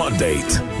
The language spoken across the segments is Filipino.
Mandate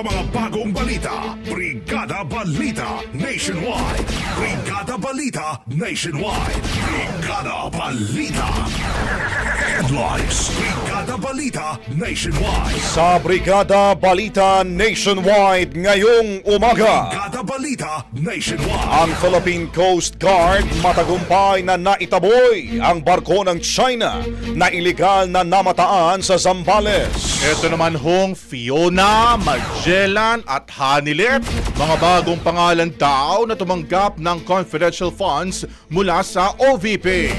Sa mga bagong balita. Brigada Balita Nationwide. Brigada Balita Nationwide. Brigada Balita. Headlines. Brigada Balita Nationwide. Sa Brigada Balita Nationwide ngayong umaga. Brigada Balita Nationwide. Ang Philippine Coast Guard matagumpay na naitaboy ang barko ng China na iligal na namataan sa Zambales. Ito naman hong Fiona, Magellan at Hanilet, mga bagong pangalan daw na tumanggap ng confidential funds mula sa OVP.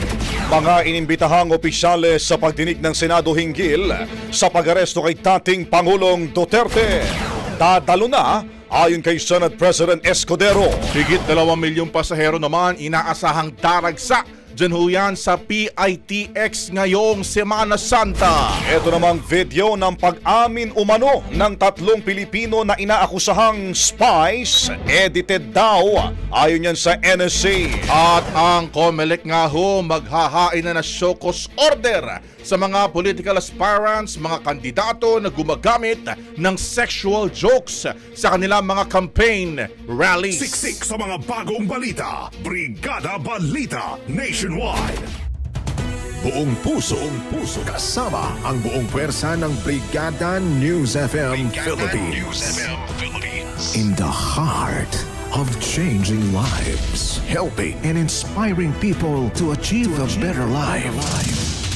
Mga inimbitahang opisyales sa pagdinig ng Senado hinggil sa pag-aresto kay dating Pangulong Duterte. Dadalo na ayon kay Senate President Escudero. Higit 2 milyong pasahero naman inaasahang daragsa Diyan ho yan sa PITX ngayong Semana Santa. Ito namang video ng pag-amin umano ng tatlong Pilipino na inaakusahang spies, edited daw ayon yan sa NSA. At ang COMELEC nga ho maghahain na na Shokos Order sa mga political aspirants, mga kandidato na gumagamit ng sexual jokes sa kanilang mga campaign rallies. Siksik sa mga bagong balita. Brigada Balita Nationwide. Buong puso, buong puso. Kasama ang buong pwersa ng Brigada News FM Philippines. In the heart of changing lives, helping and inspiring people to achieve, a better life.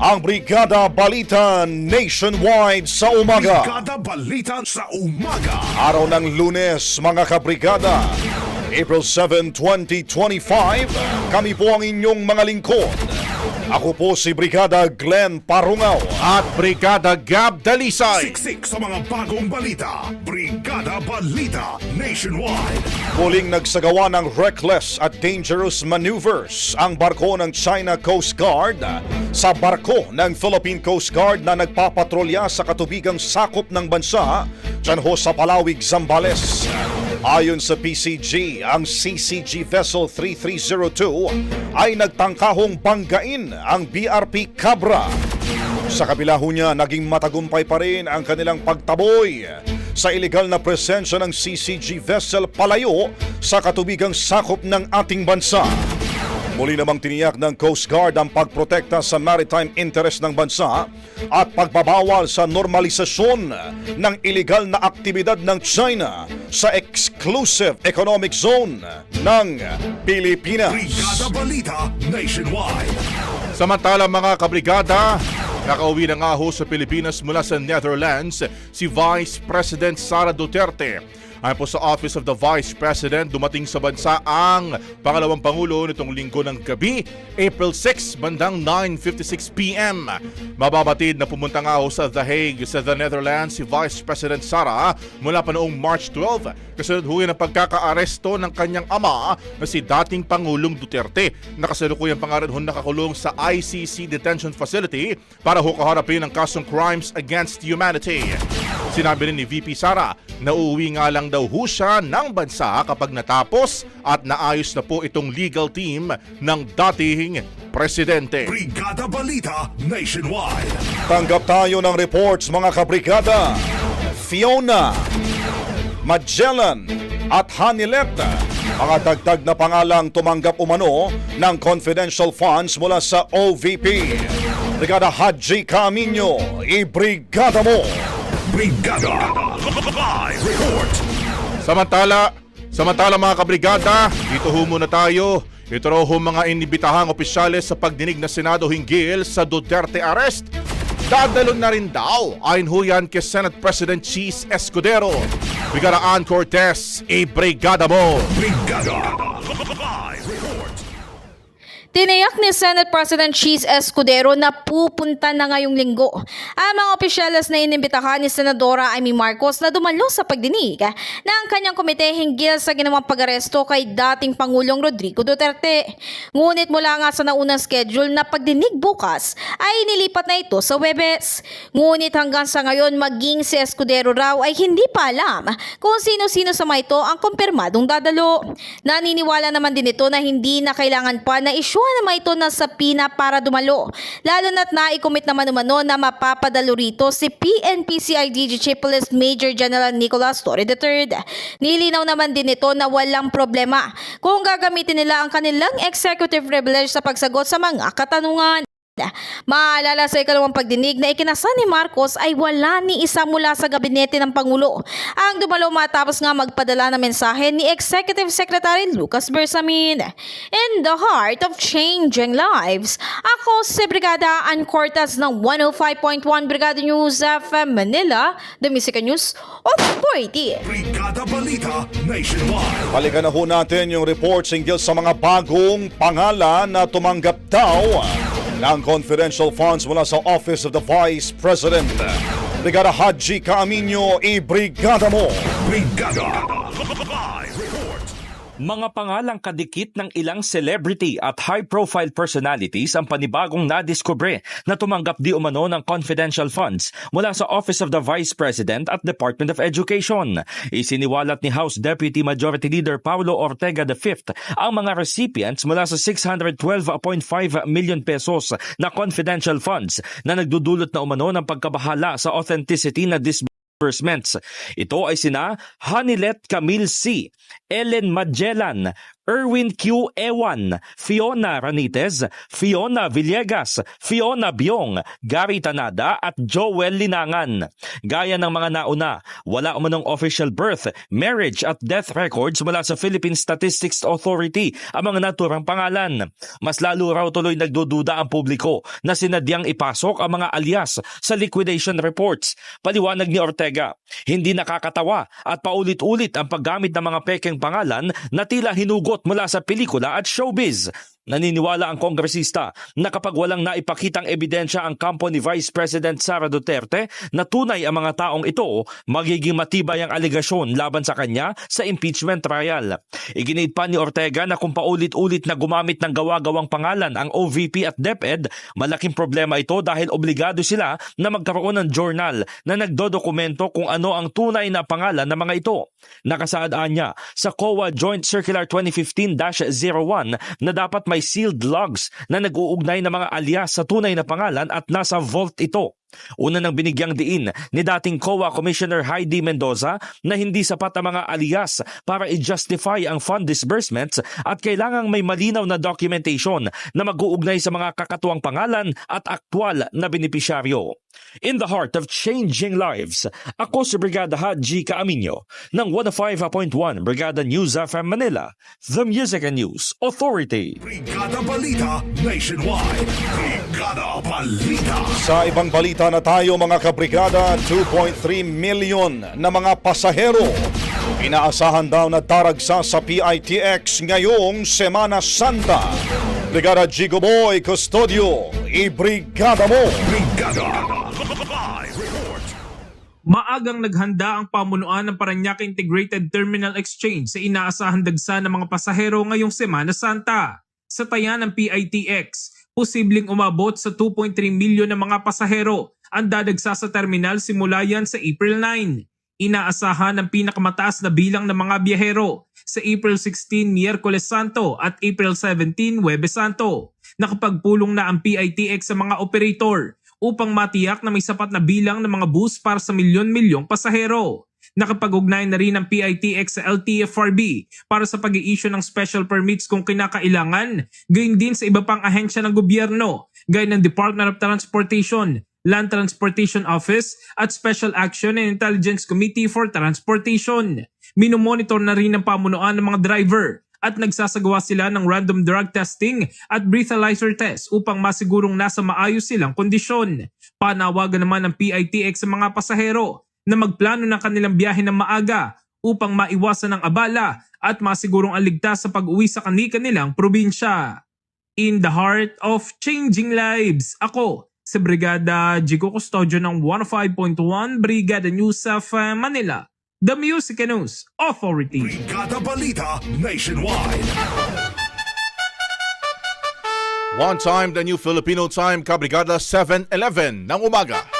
ang Brigada Balita Nationwide sa umaga. Brigada Balita sa umaga. Araw ng lunes mga kabrigada. April 7, 2025. Kami po ang inyong mga lingkod. Ako po si Brigada Glenn Parungaw. At Brigada Gab Dalisay. Siksik sa mga bagong balita. Brigada Balita Nationwide. Muling nagsagawa ng reckless at dangerous maneuvers ang barko ng China Coast Guard sa barko ng Philippine Coast Guard na nagpapatrolya sa katubigang sakop ng bansa dyan ho sa Palawig, Zambales. Ayon sa PCG, ang CCG Vessel 3302 ay nagtangkahong banggain ang BRP Cabra sa kabila ho niya, naging matagumpay pa rin ang kanilang pagtaboy sa illegal na presensya ng CCG vessel palayo sa katubigang sakop ng ating bansa. Muli namang tiniyak ng Coast Guard ang pagprotekta sa maritime interest ng bansa at pagbabawal sa normalisasyon ng illegal na aktibidad ng China sa exclusive economic zone ng Pilipinas. Brigada Balita Nationwide. Samantala mga kabrigada, nakauwi na nga ho sa Pilipinas mula sa Netherlands si Vice President Sara Duterte. Ayon po sa Office of the Vice President, dumating sa bansa ang pangalawang pangulo nitong linggo ng gabi, April 6, bandang 9.56pm. Mababatid na pumunta nga ho sa The Hague sa the Netherlands si Vice President Sara mula pa noong March 12. Kasunod yan ang pagkakaaresto ng kanyang ama na si dating Pangulong Duterte. Nakasalukuyang pangalan ho nakakulong sa ICC Detention Facility para ho kaharapin ang kasong crimes against humanity. Sinabi rin ni VP Sara na uuwi nga lang daw ho siya ng bansa kapag natapos at naayos na po itong legal team ng dating presidente. Brigada Balita Nationwide. Tanggap tayo ng reports mga kabrigada. Fiona, Magellan at Hanileta mga dagdag na pangalang tumanggap umano ng confidential funds mula sa OVP. Brigada Haji Camino, ibrigada mo! Brigada Live Report. Samantala, samantala mga kabrigada, dito ho muna tayo. Ito raw ho mga inibitahang opisyales sa pagdinig na Senado hinggil sa Duterte arrest. Dadalon na rin daw ayon ho yan kay Senate President Cheese Escudero. Bigaraan Cortez, i-brigada mo! Brigada. Tiniyak ni Senate President Cheese Escudero na pupunta na ngayong linggo ang mga opisyalis na inimbitahan ni Senadora Amy Marcos na dumalo sa pagdinig ng kanyang komite hinggil sa ginawang pag-aresto kay dating Pangulong Rodrigo Duterte. Ngunit mula nga sa naunang schedule na pagdinig bukas ay nilipat na ito sa Webes. Ngunit hanggang sa ngayon maging si Escudero raw ay hindi pa alam kung sino-sino sa mga ito ang kumpirmadong dadalo. Naniniwala naman din ito na hindi na kailangan pa na issue naman ito ng sapina para dumalo. Lalo na't naikomit naman umano na mapapadalo rito si PNP CIDG Chief Police Major General Nicolas Torre III. Nilinaw naman din ito na walang problema kung gagamitin nila ang kanilang executive privilege sa pagsagot sa mga katanungan. Maalala sa ikalawang pagdinig na ikinasa ni Marcos ay wala ni isa mula sa gabinete ng Pangulo. Ang dumalo matapos nga magpadala ng mensahe ni Executive Secretary Lucas Bersamin. In the heart of changing lives, ako si Brigada Ann Cortez ng 105.1 Brigada News FM Manila, The Music News Authority. Brigada Balita Nationwide. Balikan na ho natin yung reports hinggil sa mga bagong pangalan na tumanggap daw ng confidential funds mula sa Office of the Vice President. Brigada Haji Camino, i-brigada mo! Brigada. Mga pangalang kadikit ng ilang celebrity at high-profile personalities ang panibagong nadiskubre na tumanggap di umano ng confidential funds mula sa Office of the Vice President at Department of Education. Isiniwalat ni House Deputy Majority Leader Paulo Ortega V ang mga recipients mula sa 612.5 million pesos na confidential funds na nagdudulot na umano ng pagkabahala sa authenticity na disbursements. Ito ay sina Hanilet Camille C., Ellen Magellan, Erwin Q. Ewan, Fiona Ranites, Fiona Villegas, Fiona Biong, Gary Tanada at Joel Linangan. Gaya ng mga nauna, wala umanong official birth, marriage at death records mula sa Philippine Statistics Authority ang mga naturang pangalan. Mas lalo raw tuloy nagdududa ang publiko na sinadyang ipasok ang mga alias sa liquidation reports. Paliwanag ni Ortega, hindi nakakatawa at paulit-ulit ang paggamit ng mga pekeng pangalan na tila hinugot mula sa pelikula at showbiz. Naniniwala ang kongresista na kapag walang naipakitang ebidensya ang kampo ni Vice President Sara Duterte na tunay ang mga taong ito, magiging matibay ang aligasyon laban sa kanya sa impeachment trial. Iginit pa ni Ortega na kung paulit-ulit na gumamit ng gawa-gawang pangalan ang OVP at DepEd, malaking problema ito dahil obligado sila na magkaroon ng journal na nagdodokumento kung ano ang tunay na pangalan ng mga ito. Nakasaad niya sa COA Joint Circular 2015-01 na dapat may sealed logs na nag-uugnay ng mga alias sa tunay na pangalan at nasa vault ito. Una nang binigyang diin ni dating COA Commissioner Heidi Mendoza na hindi sapat ang mga alias para i-justify ang fund disbursements at kailangang may malinaw na documentation na mag-uugnay sa mga kakatuwang pangalan at aktwal na benepisyaryo. In the heart of changing lives, ako si Brigada Haji Kaaminyo ng 105.1 Brigada News FM Manila, The Music and News Authority. Brigada Balita Nationwide. Brigada Balita. Sa ibang balita na tayo mga kabrigada, 2.3 million na mga pasahero. Inaasahan daw na daragsa sa PITX ngayong Semana Santa. Brigada Jigo Boy Custodio, ibrigada mo! Brigada. Maagang naghanda ang pamunuan ng Paranaque Integrated Terminal Exchange sa inaasahan dagsa ng mga pasahero ngayong Semana Santa. Sa taya ng PITX, posibleng umabot sa 2.3 milyon na mga pasahero ang dadagsa sa terminal simula yan sa April 9. Inaasahan ang pinakamataas na bilang ng mga biyahero sa April 16 Miyerkules Santo at April 17 Huwebes Santo. Nakapagpulong na ang PITX sa mga operator upang matiyak na may sapat na bilang ng mga bus para sa milyon-milyong pasahero. Nakapag-ugnay na rin ang PITX sa LTFRB para sa pag issue ng special permits kung kinakailangan, gayon din sa iba pang ahensya ng gobyerno, gaya ng Department of Transportation, Land Transportation Office at Special Action and Intelligence Committee for Transportation. Minomonitor na rin ng pamunuan ng mga driver at nagsasagawa sila ng random drug testing at breathalyzer test upang masigurong nasa maayos silang kondisyon. Panawagan naman ng PITX sa mga pasahero na magplano ng kanilang biyahe ng maaga upang maiwasan ang abala at masigurong aligtas sa pag-uwi sa kani-kanilang probinsya. In the heart of changing lives, ako si Brigada Jigo Custodio ng 105.1 Brigada News of Manila, The Music News Authority. Brigada Balita Nationwide. One time, the new Filipino time, Kabrigada 7.11 ng umaga.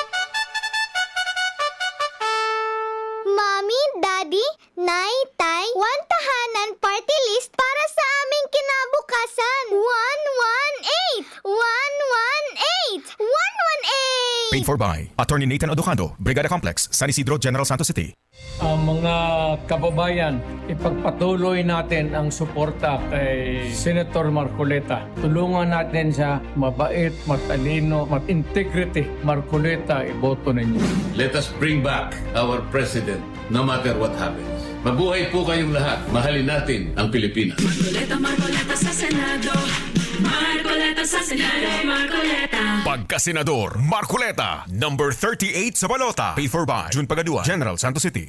Paid for by Attorney Nathan Odocando, Brigada Complex, San Isidro, General Santos City. ang mga kababayan, ipagpatuloy natin ang suporta kay Senator Marcoleta. Tulungan natin siya, mabait, matalino, mat-integrity. Marcoleta, iboto ninyo. Let us bring back our president no matter what happens. Mabuhay po kayong lahat. Mahalin natin ang Pilipinas. Marcoleta, Marcoleta sa Senado. Marcoleta sa Senado. Marcoleta. Pagkasenador, Marcoleta, number 38 sa balota. Paid for by June Pagadua, General Santos City.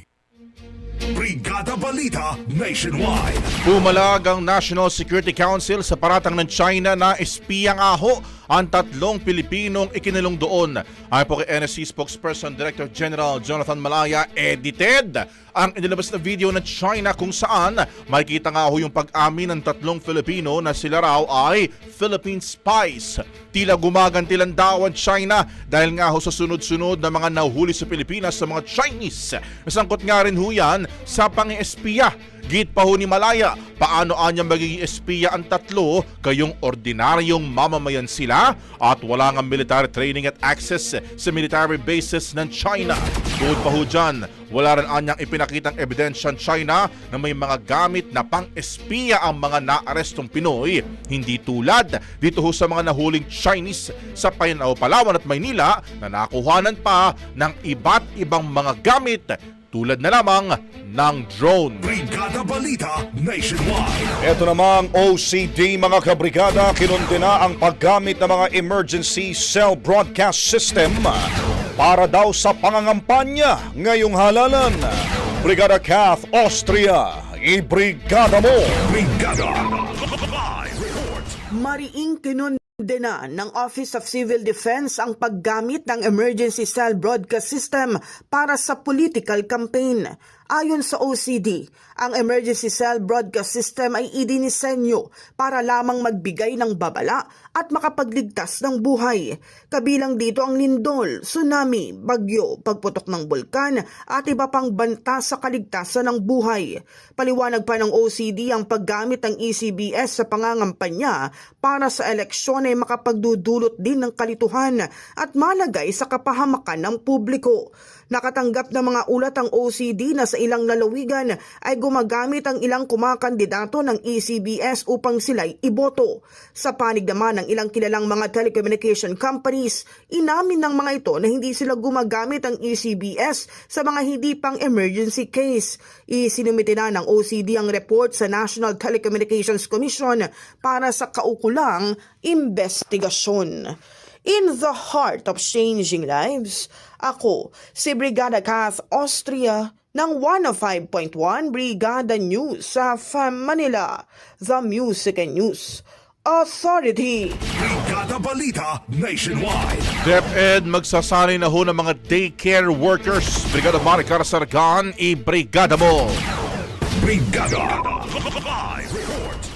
Brigada Balita Nationwide. Pumalag ang National Security Council sa paratang ng China na espiyang aho ang tatlong Pilipinong ikinulong doon. Ayon po kay NSC spokesperson Director General Jonathan Malaya, edited ang inilabas na video ng China kung saan makikita nga ho yung pag-amin ng tatlong Filipino na sila raw ay Philippine spies. Tila gumagantilan daw ang China dahil nga ho sa sunod-sunod na mga nahuhuli sa Pilipinas sa mga Chinese. Nasangkot nga rin ho yan sa pang-espiya Git pa ho ni Malaya, paano anya magiging espiya ang tatlo kayong ordinaryong mamamayan sila at wala nga military training at access sa military bases ng China. Bukod pa ho dyan, wala rin anyang ipinakitang ebidensya ng China na may mga gamit na pang-espiya ang mga naarestong Pinoy. Hindi tulad dito ho sa mga nahuling Chinese sa Payanao, Palawan at Maynila na nakuhanan pa ng iba't ibang mga gamit tulad na lamang ng drone. Brigada Balita Nationwide. Ito namang OCD mga kabrigada, kinundena ang paggamit ng mga emergency cell broadcast system para daw sa pangangampanya ngayong halalan. Brigada Kath Austria, ibrigada mo! Brigada Live Report. Kinundena ng Office of Civil Defense ang paggamit ng Emergency Cell Broadcast System para sa political campaign. Ayon sa OCD, ang Emergency Cell Broadcast System ay idinisenyo para lamang magbigay ng babala at makapagligtas ng buhay. Kabilang dito ang lindol, tsunami, bagyo, pagputok ng bulkan at iba pang banta sa kaligtasan ng buhay. Paliwanag pa ng OCD ang paggamit ng ECBS sa pangangampanya para sa eleksyon ay makapagdudulot din ng kalituhan at malagay sa kapahamakan ng publiko. Nakatanggap ng mga ulat ang OCD na sa ilang lalawigan ay gumagamit ang ilang kumakandidato ng ECBS upang sila'y iboto. Sa panig naman ng ilang kilalang mga telecommunication companies, inamin ng mga ito na hindi sila gumagamit ang ECBS sa mga hindi pang emergency case. Isinumite na ng OCD ang report sa National Telecommunications Commission para sa kaukulang investigasyon. In the heart of changing lives, ako, si Brigada Kath Austria ng 105.1 Brigada News sa FAM Manila, The Music and News Authority. Brigada Balita Nationwide. DepEd magsasanay na ho ng mga daycare workers. Brigada Maricar Sargan, i-brigada mo! Brigada Live Report.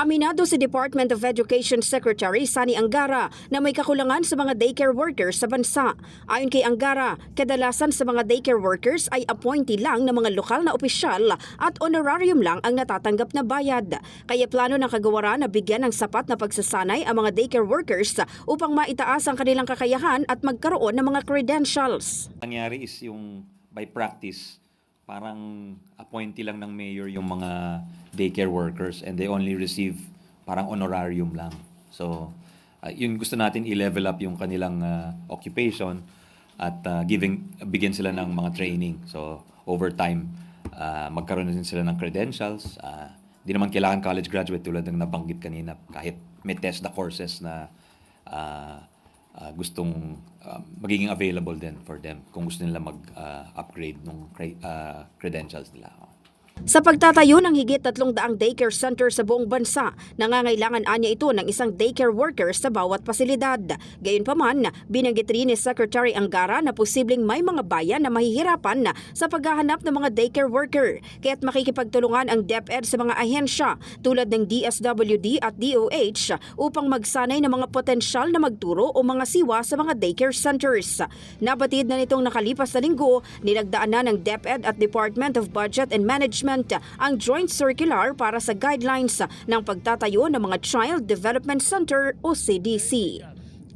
Aminado si Department of Education Secretary Sani Angara na may kakulangan sa mga daycare workers sa bansa. Ayon kay Angara, kadalasan sa mga daycare workers ay appointee lang ng mga lokal na opisyal at honorarium lang ang natatanggap na bayad. Kaya plano ng kagawaran na bigyan ng sapat na pagsasanay ang mga daycare workers upang maitaas ang kanilang kakayahan at magkaroon ng mga credentials. nangyari is yung by practice, parang appointee lang ng mayor yung mga daycare workers and they only receive parang honorarium lang. So, uh, yun gusto natin i-level up yung kanilang uh, occupation at uh, giving bigyan sila ng mga training. So, over time, uh, magkaroon na din sila ng credentials. Uh, naman kailangan college graduate tulad ng nabanggit kanina. Kahit may test the courses na uh, uh, gustong uh, magiging available din for them kung gusto nila mag-upgrade ng credentials nila. Sa pagtatayo ng higit 300 daycare center sa buong bansa, nangangailangan anya ito ng isang daycare worker sa bawat pasilidad. Gayunpaman, binanggit rin ni Secretary Angara na posibleng may mga bayan na mahihirapan sa paghahanap ng mga daycare worker, kaya't makikipagtulungan ang DepEd sa mga ahensya tulad ng DSWD at DOH upang magsanay ng mga potensyal na magturo o mga siwa sa mga daycare centers. Nabatid na nitong nakalipas na linggo, nilagdaan na ng DepEd at Department of Budget and Management ang joint circular para sa guidelines ng pagtatayo ng mga Child Development Center o CDC.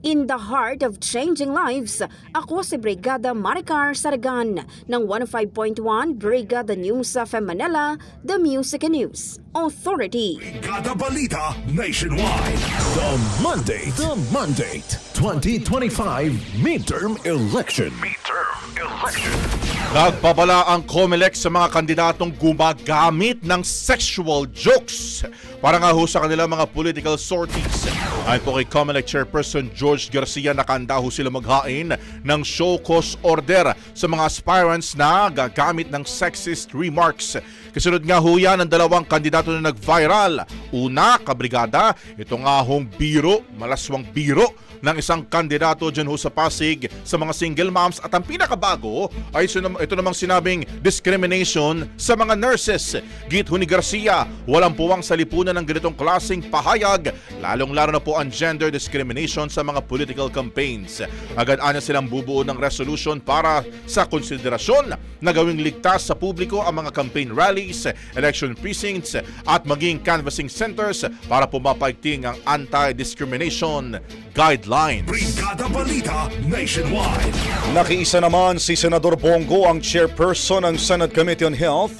In the heart of changing lives, ako si Brigada Maricar Saragan ng 105.1 Brigada News of Manila, The Music and News Authority. Brigada Balita Nationwide. The Monday, the Monday, 2025 Midterm Election. Midterm Election. Nagbabala ang COMELEC sa mga kandidatong gumagamit ng sexual jokes para nga ho sa kanilang mga political sorties. Ayon po kay COMELEC Chairperson George Garcia, nakanda ho sila maghain ng show cause order sa mga aspirants na gagamit ng sexist remarks. Kasunod nga ho yan ang dalawang kandidato na nag-viral. Una, kabrigada, ito nga hong biro, malaswang biro ng isang kandidato dyan ho sa Pasig sa mga single moms at ang pinakabago ay ito nam- ito namang sinabing discrimination sa mga nurses. Git ho ni Garcia, walang puwang sa lipunan ng ganitong klaseng pahayag, lalong-lalo na po ang gender discrimination sa mga political campaigns. Agad anya silang bubuo ng resolution para sa konsiderasyon na gawing ligtas sa publiko ang mga campaign rallies, election precincts at maging canvassing centers para pumapaigting ang anti-discrimination guidelines. Brigada Balita Nationwide. Nakiisa naman si Senador Bongo ang chairperson ng Senate Committee on Health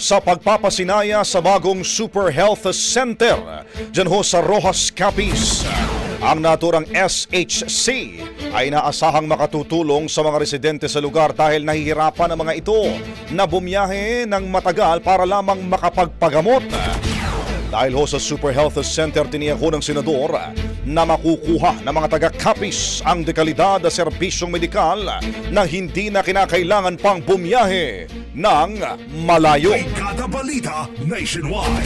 sa pagpapasinaya sa bagong Super Health Center dyan ho sa Rojas Capiz. Ang naturang SHC ay naasahang makatutulong sa mga residente sa lugar dahil nahihirapan ang mga ito na bumiyahe ng matagal para lamang makapagpagamot. Dahil ho sa Super Health Center tiniyak ng senador na makukuha ng mga taga-kapis ang dekalidad na serbisyong medikal na hindi na kinakailangan pang bumiyahe ng malayo.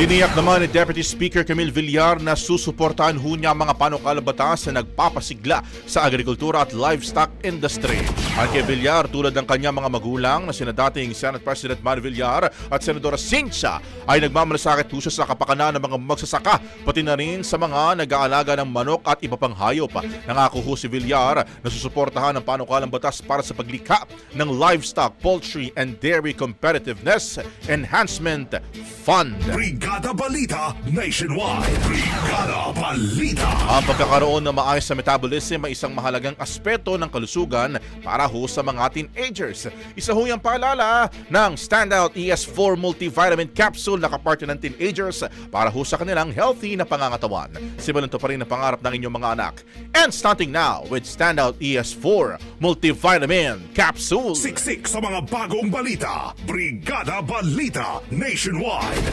Tiniyak naman ni Deputy Speaker Camille Villar na susuportahan ho niya ang mga panukala batas na nagpapasigla sa agrikultura at livestock industry. Ang kay Villar, tulad ng kanyang mga magulang na sina dating Senate President Manny Villar at Senadora Cynthia ay nagmamalasakit po siya sa kapakanan ng mga magsasaka pati na rin sa mga nag-aalaga ng manok at iba pang hayop. Nangako ho si Villar na susuportahan ang panukalang batas para sa paglikha ng Livestock, Poultry and Dairy Competitiveness Enhancement Fund. Brigada Balita Nationwide. Brigada Balita. Ang pagkakaroon ng maayos sa metabolism ay isang mahalagang aspeto ng kalusugan para ho sa mga teenagers. Isa ho yung paalala ng Standout ES4 Multivitamin Capsule na kaparte ng teenagers para ho sa kanilang healthy na pangangatawan. Simulan to pa rin ang pangarap ng inyong mga anak. And starting now with Standout ES4 Multivitamin Capsule. Siksik sa mga bagong balita. Brigada Balita Nationwide.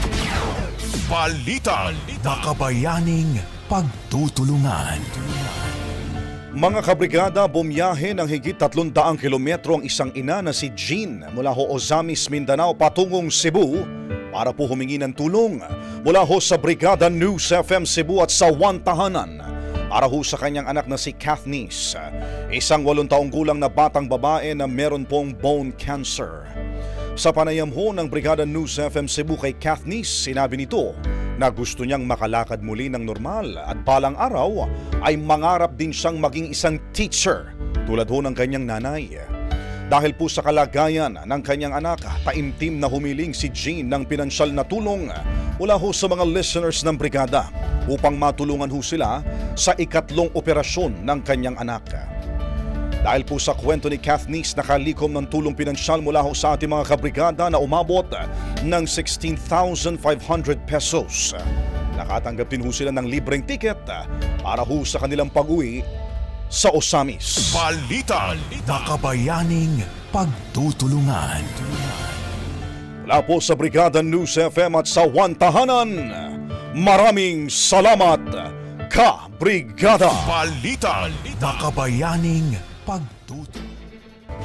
Balita. Makabayaning pagtutulungan. Mga kabrigada, bumiyahe ng higit 300 kilometro ang isang ina na si Jean mula ho Ozamis, Mindanao patungong Cebu para po humingi ng tulong mula ho sa Brigada News FM Cebu at sa Wantahanan para ho sa kanyang anak na si Kathniss, isang walong taong gulang na batang babae na meron pong bone cancer. Sa panayam ho ng Brigada News FM Cebu kay Kathniss, sinabi nito na gusto niyang makalakad muli ng normal at balang araw ay mangarap din siyang maging isang teacher tulad ho ng kanyang nanay. Dahil po sa kalagayan ng kanyang anak, taimtim na humiling si Jean ng pinansyal na tulong mula ho sa mga listeners ng brigada upang matulungan ho sila sa ikatlong operasyon ng kanyang anak. Dahil po sa kwento ni Kathniss, nakalikom ng tulong pinansyal mula ho sa ating mga kabrigada na umabot ng 16,500 pesos. Nakatanggap din ho sila ng libreng ticket para ho sa kanilang pag-uwi sa Osamis. Balita. Makabayaning pagtutulungan. Mula po sa Brigada News FM at sa Wantahanan, maraming salamat, ka-brigada! Balita. Makabayaning pagtutulungan.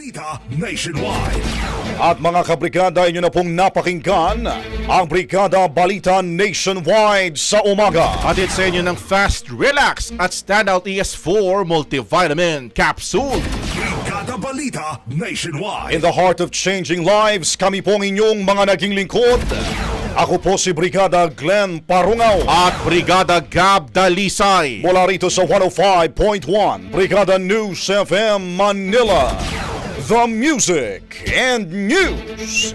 Balita Nationwide. At mga kabrigada, inyo na pong napakinggan ang Brigada Balita Nationwide sa umaga. At sa inyo ng Fast Relax at Standout ES4 Multivitamin Capsule. Brigada Balita Nationwide. In the heart of changing lives, kami pong inyong mga naging lingkod. Ako po si Brigada Glenn Parungaw. At Brigada Gab Dalisay. Mula rito sa 105.1 Brigada News FM Manila. The Music and News